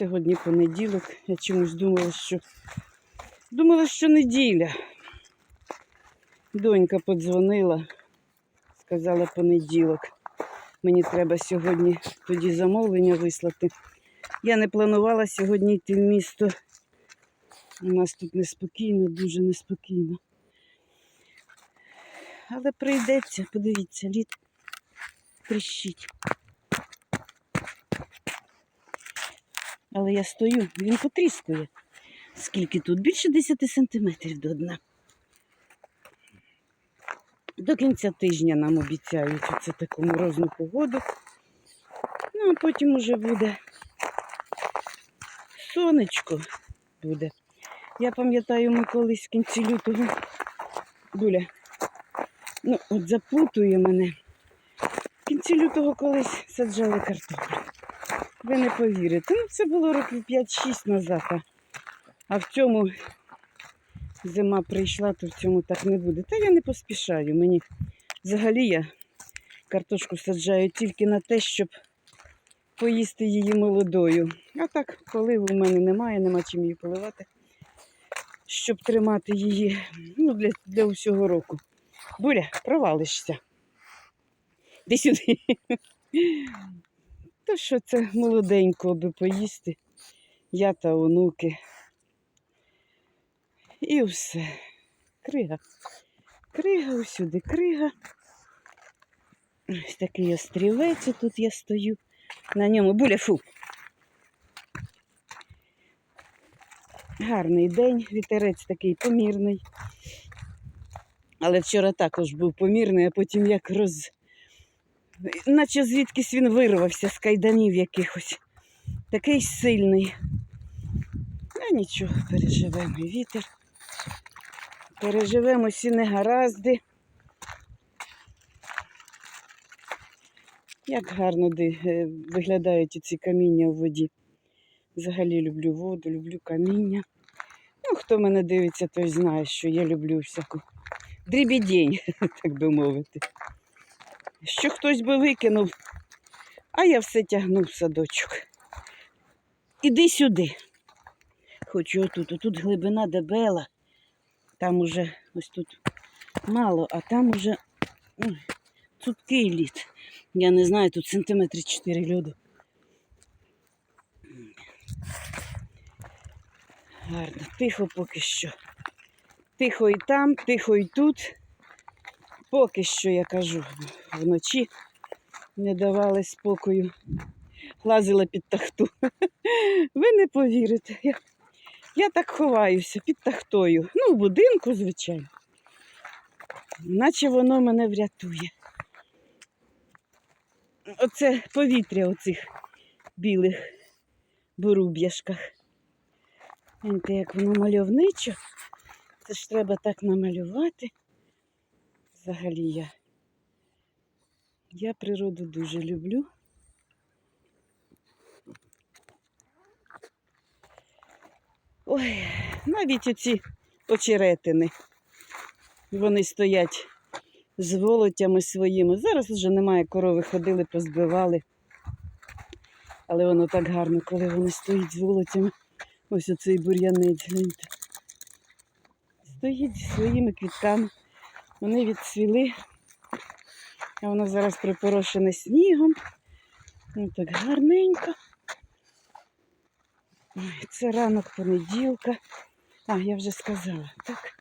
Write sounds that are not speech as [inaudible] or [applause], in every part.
Сьогодні понеділок. Я чомусь думала, що думала, що неділя. Донька подзвонила, сказала понеділок. Мені треба сьогодні тоді замовлення вислати. Я не планувала сьогодні йти в місто. У нас тут неспокійно, дуже неспокійно. Але прийдеться, подивіться, лід тріщить. Але я стою, він потріскує. Скільки тут? Більше 10 сантиметрів до дна. До кінця тижня нам обіцяють оце таку морозну погоду. Ну, а потім уже буде сонечко буде. Я пам'ятаю, ми колись в кінці лютого Дуля, ну, от запутує мене. В кінці лютого колись саджали картоплю. Ви не повірите. Ну, це було років 5-6 назад. А, в цьому зима прийшла, то в цьому так не буде. Та я не поспішаю. Мені взагалі я картошку саджаю тільки на те, щоб поїсти її молодою. А так, поливу в мене немає, нема чим її поливати. Щоб тримати її ну, для, для усього року. Буря, провалишся. Де сюди. То що це молоденько, аби поїсти. Я та онуки. І все. Крига. Крига усюди, крига. Ось такий острівець тут я стою. На ньому буля фу. Гарний день, вітерець такий помірний. Але вчора також був помірний, а потім як роз. Наче звідкись він вирвався з кайданів якихось. Такий сильний. А нічого, переживемо вітер. Переживемо всі негаразди. Як гарно е, виглядають ці каміння в воді. Взагалі люблю воду, люблю каміння. Ну, хто мене дивиться, той знає, що я люблю всяку дрібідень, [laughs] так би мовити. Що хтось би викинув, а я все тягну в садочок. Іди сюди. Хочу отут, отут глибина дебела. Там уже ось тут мало, а там уже ой, цупкий лід. Я не знаю, тут сантиметри 4 льоду. Гарно, тихо поки що. Тихо і там, тихо і тут. Поки що я кажу, вночі не давали спокою. Лазила під тахту. [laughs] Ви не повірите. Я, я так ховаюся під тахтою. Ну, в будинку, звичайно. Наче воно мене врятує. Оце повітря оцих білих боруб'яшках. Гляньте, як воно мальовничо. Це ж треба так намалювати. Взагалі я. Я природу дуже люблю. Ой, навіть оці очеретини. Вони стоять з волотями своїми. Зараз вже немає корови, ходили, позбивали. Але воно так гарно, коли вони стоять з волотями. Ось оцей бур'янець, гляньте. Стоїть зі своїми квітками. Вони відцвіли. А воно зараз припорошене снігом. Ну так гарненько. Ой, це ранок понеділка. А, я вже сказала, так?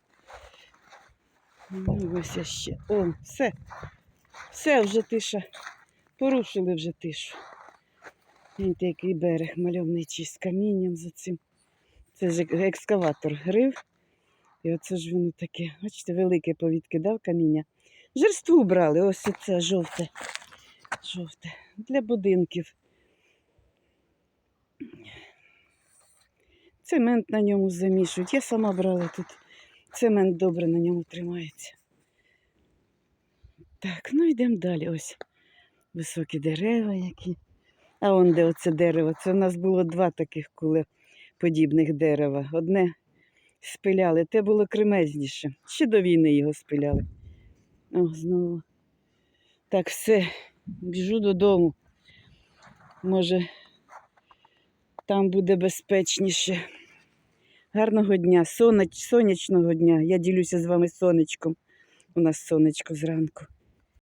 Ну, ось я ще. О, все. Все вже тиша. Порушили вже тишу. Гляньте, який берег мальовничий з камінням за цим. Це ж екскаватор грив. І оце ж воно таке, бачите, велике повідкидав каміння. Жерству брали, ось це жовте. Жовте. Для будинків. Цемент на ньому замішують. Я сама брала тут. Цемент добре на ньому тримається. Так, ну йдемо далі. Ось високі дерева які. А он де оце дерево. Це в нас було два таких кулеподібних дерева. Одне спиляли, те було кремезніше. Ще до війни його спиляли. О, знову. Так, все, біжу додому. Може, Там буде безпечніше. Гарного дня, соноч, сонячного дня. Я ділюся з вами сонечком. У нас сонечко зранку.